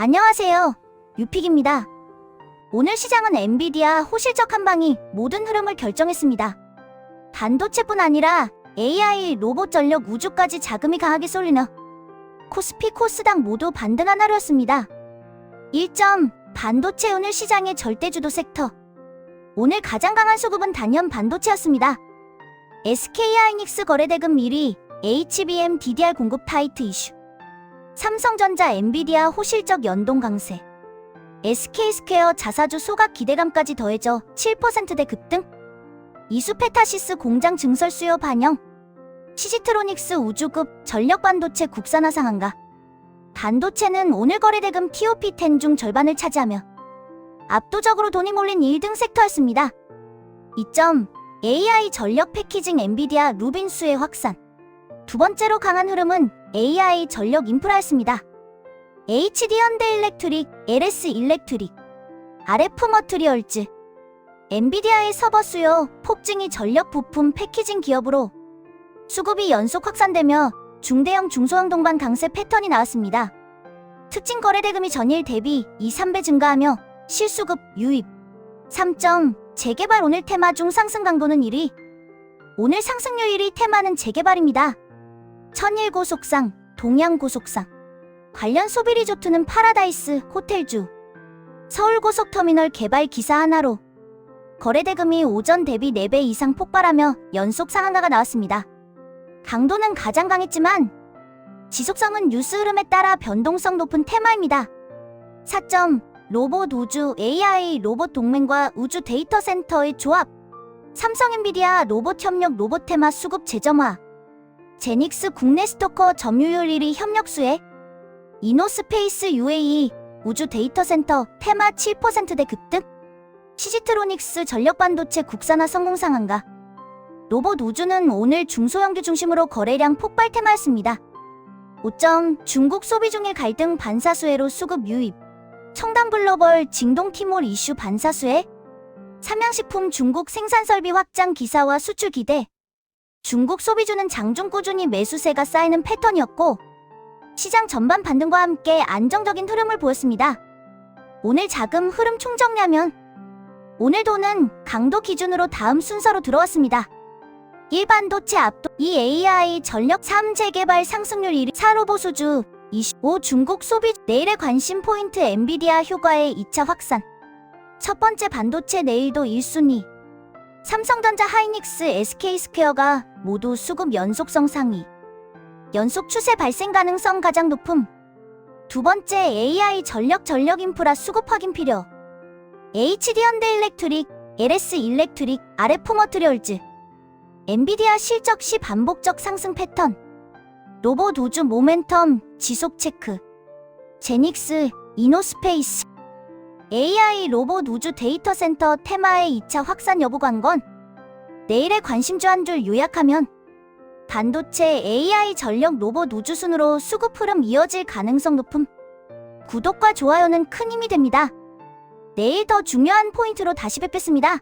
안녕하세요. 유픽입니다. 오늘 시장은 엔비디아 호실적 한방이 모든 흐름을 결정했습니다. 반도체뿐 아니라 AI, 로봇 전력, 우주까지 자금이 강하게 쏠리며 코스피, 코스닥 모두 반등한 하루였습니다. 1점 반도체 오늘 시장의 절대 주도 섹터. 오늘 가장 강한 수급은 단연 반도체였습니다. SK하이닉스 거래대금 1위, HBM DDR 공급 타이트 이슈. 삼성전자 엔비디아 호실적 연동 강세. SK스퀘어 자사주 소각 기대감까지 더해져 7%대 급등. 이수페타시스 공장 증설 수요 반영. 시지트로닉스 우주급 전력 반도체 국산화 상한가. 반도체는 오늘 거래대금 TOP10 중 절반을 차지하며 압도적으로 돈이 몰린 1등 섹터였습니다. 2점 AI 전력 패키징 엔비디아 루빈수의 확산. 두 번째로 강한 흐름은 AI 전력 인프라였습니다. HD 현대 일렉트릭, LS 일렉트릭, RF 머트리얼즈, 엔비디아의 서버 수요, 폭증이 전력 부품 패키징 기업으로 수급이 연속 확산되며 중대형 중소형 동반 강세 패턴이 나왔습니다. 특징 거래 대금이 전일 대비 2, 3배 증가하며 실수급 유입 3점 재개발 오늘 테마 중 상승 강도는 1위 오늘 상승률 1위 테마는 재개발입니다. 천일 고속상, 동양 고속상. 관련 소비 리조트는 파라다이스 호텔주. 서울 고속터미널 개발 기사 하나로. 거래 대금이 오전 대비 4배 이상 폭발하며 연속 상한가가 나왔습니다. 강도는 가장 강했지만 지속성은 뉴스 흐름에 따라 변동성 높은 테마입니다. 4점 로봇 우주 AI 로봇 동맹과 우주 데이터 센터의 조합. 삼성 엔비디아 로봇 협력 로봇 테마 수급 재점화 제닉스 국내 스토커 점유율 1위 협력 수혜 이노스페이스 UAE 우주 데이터 센터 테마 7%대 급등? 시지트로닉스 전력 반도체 국산화 성공 상한가? 로봇 우주는 오늘 중소형주 중심으로 거래량 폭발 테마였습니다. 5점 중국 소비 중일 갈등 반사수혜로 수급 유입. 청담 글로벌 징동 티몰 이슈 반사수혜. 삼양식품 중국 생산 설비 확장 기사와 수출 기대 중국 소비주는 장중 꾸준히 매수세가 쌓이는 패턴이었고 시장 전반 반등과 함께 안정적인 흐름을 보였습니다. 오늘 자금 흐름 총정리하면 오늘 돈은 강도 기준으로 다음 순서로 들어왔습니다. 1반도체 압도 2 AI 전력 3 재개발 상승률 1위 4로보 수주 25 중국 소비 내일의 관심 포인트 엔비디아 효과의 2차 확산 첫 번째 반도체 내일도 1순위 삼성전자 하이닉스 SK스퀘어가 모두 수급 연속성 상위. 연속 추세 발생 가능성 가장 높음. 두 번째 AI 전력 전력 인프라 수급 확인 필요. HD 현대 일렉트릭 LS 일렉트릭 RF 머트리얼즈. 엔비디아 실적 시 반복적 상승 패턴. 로봇 우주 모멘텀 지속 체크. 제닉스 이노스페이스. AI 로봇 우주 데이터 센터 테마의 2차 확산 여부 관건 내일의 관심주 한 줄 요약하면 반도체 AI 전력 로봇 우주 순으로 수급 흐름 이어질 가능성 높음 구독과 좋아요는 큰 힘이 됩니다. 내일 더 중요한 포인트로 다시 뵙겠습니다.